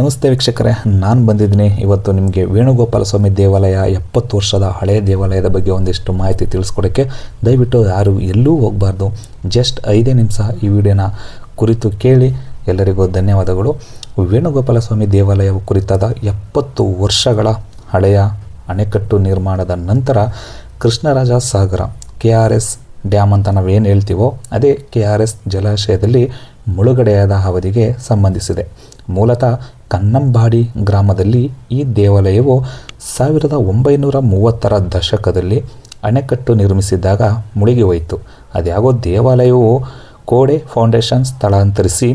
ನಮಸ್ತೆ ವೀಕ್ಷಕರೇ, ನಾನು ಬಂದಿದ್ದೀನಿ. ಇವತ್ತು ನಿಮಗೆ ವೇಣುಗೋಪಾಲ ಸ್ವಾಮಿ ದೇವಾಲಯ, ಎಪ್ಪತ್ತು ವರ್ಷದ ಹಳೆಯ ದೇವಾಲಯದ ಬಗ್ಗೆ ಒಂದಿಷ್ಟು ಮಾಹಿತಿ ತಿಳಿಸ್ಕೊಡೋಕ್ಕೆ ದಯವಿಟ್ಟು ಯಾರು ಎಲ್ಲೂ ಹೋಗಬಾರ್ದು. ಜಸ್ಟ್ ಐದೇ ನಿಮಿಷ ಈ ವಿಡಿಯೋನ ಕುರಿತು ಕೇಳಿ ಎಲ್ಲರಿಗೂ ಧನ್ಯವಾದಗಳು. ವೇಣುಗೋಪಾಲ ಸ್ವಾಮಿ ದೇವಾಲಯವು ಕುರಿತಾದ ಎಪ್ಪತ್ತು ವರ್ಷಗಳ ಹಳೆಯ ಅಣೆಕಟ್ಟು ನಿರ್ಮಾಣದ ನಂತರ Krishnaraja Sagara, K R S dam ಅಂತ ನಾವೇನು ಹೇಳ್ತೀವೋ, ಅದೇ ಕೆ ಆರ್ ಎಸ್ ಜಲಾಶಯದಲ್ಲಿ ಮುಳುಗಡೆಯಾದ ಅವಧಿಗೆ ಸಂಬಂಧಿಸಿದೆ. ಮೂಲತಃ ಕನ್ನಂಬಾಡಿ ಗ್ರಾಮದಲ್ಲಿ ಈ ದೇವಾಲಯವು ಸಾವಿರದ ಒಂಬೈನೂರ ಮೂವತ್ತರ ದಶಕದಲ್ಲಿ ಅಣೆಕಟ್ಟು ನಿರ್ಮಿಸಿದಾಗ ಮುಳುಗಿ ಹೋಯಿತು. ಅದ್ಯಾಗೋ ದೇವಾಲಯವು ಕೋಡೆ ಫೌಂಡೇಶನ್ ಸ್ಥಳಾಂತರಿಸಿ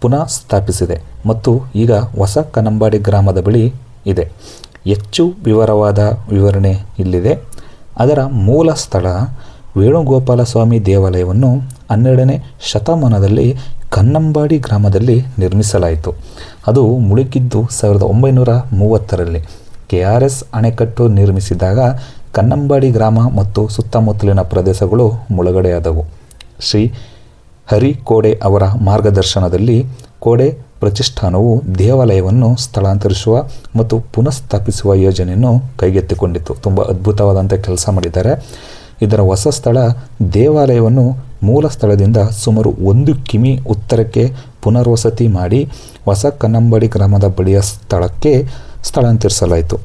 ಪುನಃ ಸ್ಥಾಪಿಸಿದೆ ಮತ್ತು ಈಗ ಹೊಸ ಕನ್ನಂಬಾಡಿ ಗ್ರಾಮದ ಬಳಿ ಇದೆ. ಹೆಚ್ಚು ವಿವರವಾದ ವಿವರಣೆ ಇಲ್ಲಿದೆ. ಅದರ ಮೂಲ ಸ್ಥಳ ವೇಣುಗೋಪಾಲ ಸ್ವಾಮಿ ದೇವಾಲಯವನ್ನು ಹನ್ನೆರಡನೇ ಶತಮಾನದಲ್ಲಿ ಕನ್ನಂಬಾಡಿ ಗ್ರಾಮದಲ್ಲಿ ನಿರ್ಮಿಸಲಾಯಿತು. ಅದು ಮುಳುಗಿದ್ದು ಸಾವಿರದ ಒಂಬೈನೂರ ಮೂವತ್ತರಲ್ಲಿ ಕೆ ಆರ್ ಎಸ್ ಅಣೆಕಟ್ಟು ನಿರ್ಮಿಸಿದಾಗ ಕನ್ನಂಬಾಡಿ ಗ್ರಾಮ ಮತ್ತು ಸುತ್ತಮುತ್ತಲಿನ ಪ್ರದೇಶಗಳು ಮುಳುಗಡೆಯಾದವು. ಶ್ರೀ ಹರಿ ಕೋಡೆ ಅವರ ಮಾರ್ಗದರ್ಶನದಲ್ಲಿ ಕೋಡೆ ಪ್ರತಿಷ್ಠಾನವು ದೇವಾಲಯವನ್ನು ಸ್ಥಳಾಂತರಿಸುವ ಮತ್ತು ಪುನಃಸ್ಥಾಪಿಸುವ ಯೋಜನೆಯನ್ನು ಕೈಗೆತ್ತಿಕೊಂಡಿತು. ತುಂಬ ಅದ್ಭುತವಾದಂಥ ಕೆಲಸ ಮಾಡಿದ್ದಾರೆ. ಇದರ ಹೊಸ ಸ್ಥಳ ದೇವಾಲಯವನ್ನು ಮೂಲ ಸ್ಥಳದಿಂದ ಸುಮಾರು ಒಂದು ಕಿಮಿ ಉತ್ತರಕ್ಕೆ ಪುನರ್ವಸತಿ ಮಾಡಿ ಹೊಸ ಕನ್ನಂಬಾಡಿ ಗ್ರಾಮದ ಬಳಿಯ ಸ್ಥಳಕ್ಕೆ ಸ್ಥಳಾಂತರಿಸಲಾಯಿತು.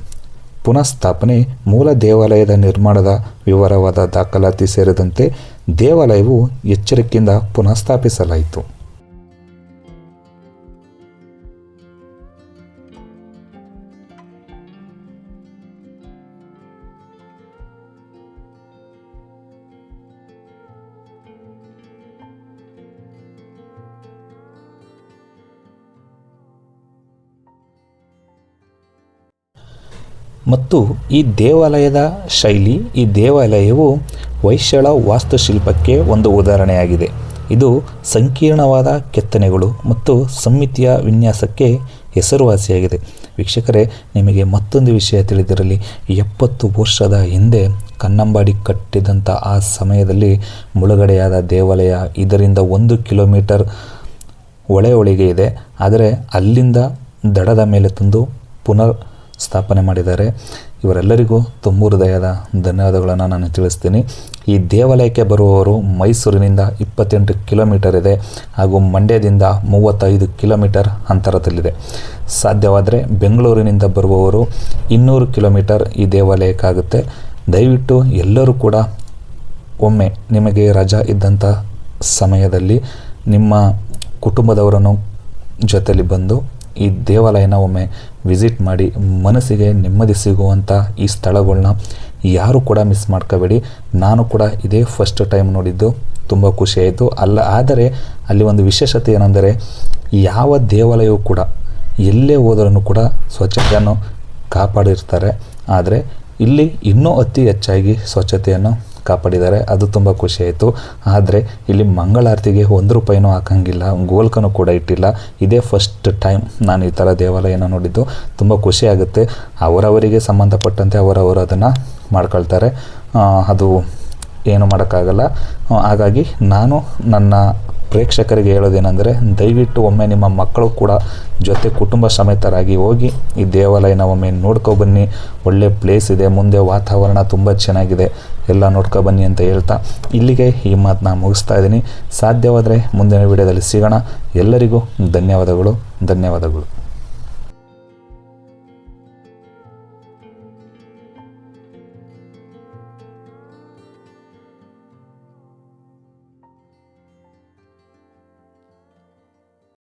ಪುನಃಸ್ಥಾಪನೆ ಮೂಲ ದೇವಾಲಯದ ನಿರ್ಮಾಣದ ವಿವರವಾದ ದಾಖಲಾತಿ ಸೇರಿದಂತೆ ದೇವಾಲಯವು ಎಚ್ಚರಿಕೆಯಿಂದ ಪುನಃಸ್ಥಾಪಿಸಲಾಯಿತು. ಮತ್ತು ಈ ದೇವಾಲಯದ ಶೈಲಿ, ಈ ದೇವಾಲಯವು ವೈಶ್ಯಳ ವಾಸ್ತುಶಿಲ್ಪಕ್ಕೆ ಒಂದು ಉದಾಹರಣೆಯಾಗಿದೆ. ಇದು ಸಂಕೀರ್ಣವಾದ ಕೆತ್ತನೆಗಳು ಮತ್ತು ಸಮ್ಮಿತಿಯ ವಿನ್ಯಾಸಕ್ಕೆ ಹೆಸರುವಾಸಿಯಾಗಿದೆ. ವೀಕ್ಷಕರೇ, ನಿಮಗೆ ಮತ್ತೊಂದು ವಿಷಯ ತಿಳಿದಿರಲಿ. ಎಪ್ಪತ್ತು ವರ್ಷದ ಹಿಂದೆ ಕನ್ನಂಬಾಡಿ ಕಟ್ಟಿದಂಥ ಆ ಸಮಯದಲ್ಲಿ ಮುಳುಗಡೆಯಾದ ದೇವಾಲಯ ಇದರಿಂದ ಒಂದು ಕಿಲೋಮೀಟರ್ ಒಳೆ ಒಳಗೆ ಇದೆ. ಆದರೆ ಅಲ್ಲಿಂದ ದಡದ ಮೇಲೆ ತಂದು ಪುನರ್ ಸ್ಥಾಪನೆ ಮಾಡಿದ್ದಾರೆ. ಇವರೆಲ್ಲರಿಗೂ ತುಂಬ ಹೃದಯದ ಧನ್ಯವಾದಗಳನ್ನು ನಾನು ತಿಳಿಸ್ತೀನಿ. ಈ ದೇವಾಲಯಕ್ಕೆ ಬರುವವರು ಮೈಸೂರಿನಿಂದ ಇಪ್ಪತ್ತೆಂಟು ಕಿಲೋಮೀಟರ್ ಇದೆ ಹಾಗೂ ಮಂಡ್ಯದಿಂದ ಮೂವತ್ತೈದು ಕಿಲೋಮೀಟರ್ ಅಂತರದಲ್ಲಿದೆ. ಸಾಧ್ಯವಾದರೆ ಬೆಂಗಳೂರಿನಿಂದ ಬರುವವರು ಇನ್ನೂರು ಕಿಲೋಮೀಟರ್ ಈ ದೇವಾಲಯಕ್ಕಾಗುತ್ತೆ. ದಯವಿಟ್ಟು ಎಲ್ಲರೂ ಕೂಡ ಒಮ್ಮೆ ನಿಮಗೆ ರಜಾ ಇದ್ದಂಥ ಸಮಯದಲ್ಲಿ ನಿಮ್ಮ ಕುಟುಂಬದವರನ್ನು ಜೊತೆಯಲ್ಲಿ ಬಂದು ಈ ದೇವಾಲಯನ ಒಮ್ಮೆ ವಿಸಿಟ್ ಮಾಡಿ ಮನಸ್ಸಿಗೆ ನೆಮ್ಮದಿ ಸಿಗುವಂಥ ಈ ಸ್ಥಳಗಳನ್ನ ಯಾರು ಕೂಡ ಮಿಸ್ ಮಾಡ್ಕೋಬೇಡಿ. ನಾನು ಕೂಡ ಇದೇ ಫಸ್ಟ್ ಟೈಮ್ ನೋಡಿದ್ದು. ತುಂಬ ಖುಷಿಯಾಯಿತು ಅಲ್ಲ, ಆದರೆ ಅಲ್ಲಿ ಒಂದು ವಿಶೇಷತೆ ಏನೆಂದರೆ ಯಾವ ದೇವಾಲಯವು ಕೂಡ ಎಲ್ಲೇ ಹೋದ್ರೂ ಕೂಡ ಸ್ವಚ್ಛತೆಯನ್ನು ಕಾಪಾಡಿರ್ತಾರೆ. ಆದರೆ ಇಲ್ಲಿ ಇನ್ನೂ ಅತಿ ಹೆಚ್ಚಾಗಿ ಸ್ವಚ್ಛತೆಯನ್ನು ಕಾಪಾಡಿದ್ದಾರೆ. ಅದು ತುಂಬ ಖುಷಿಯಾಯಿತು ಆದರೆ ಇಲ್ಲಿ ಮಂಗಳಾರತಿಗೆ ಒಂದು ರೂಪಾಯಿನೂ ಹಾಕಂಗಿಲ್ಲ. ಗೋಲ್ಕನೂ ಕೂಡ ಇಟ್ಟಿಲ್ಲ. ಇದೇ ಫಸ್ಟ್ ಟೈಮ್ ನಾನು ಈ ಥರ ದೇವಾಲಯನ ನೋಡಿದ್ದು. ತುಂಬ ಖುಷಿಯಾಗುತ್ತೆ ಅವರವರಿಗೆ ಸಂಬಂಧಪಟ್ಟಂತೆ ಅವರವರು ಅದನ್ನು ಮಾಡ್ಕೊಳ್ತಾರೆ. ಅದು ಏನು ಮಾಡೋಕ್ಕಾಗಲ್ಲ. ಹಾಗಾಗಿ ನಾನು ನನ್ನ ಪ್ರೇಕ್ಷಕರಿಗೆ ಹೇಳೋದೇನೆಂದರೆ, ದಯವಿಟ್ಟು ಒಮ್ಮೆ ನಿಮ್ಮ ಮಕ್ಕಳು ಕೂಡ ಜೊತೆ ಕುಟುಂಬ ಸಮೇತರಾಗಿ ಹೋಗಿ ಈ ದೇವಾಲಯನ ಒಮ್ಮೆ ನೋಡ್ಕೊಬನ್ನಿ ಒಳ್ಳೆ ಪ್ಲೇಸ್ ಇದೆ, ಮುಂದೆ ವಾತಾವರಣ ತುಂಬ ಚೆನ್ನಾಗಿದೆ. ಎಲ್ಲ ನೋಡ್ಕೊಬನ್ನಿ ಅಂತ ಹೇಳ್ತಾ ಇಲ್ಲಿಗೆ ಈ ಮಾತನ್ನ ಮುಗಿಸ್ತಾ ಇದ್ದೀನಿ. ಸಾಧ್ಯವಾದರೆ ಮುಂದಿನ ವಿಡಿಯೋದಲ್ಲಿ ಸಿಗೋಣ. ಎಲ್ಲರಿಗೂ ಧನ್ಯವಾದಗಳು ಧನ್ಯವಾದಗಳು.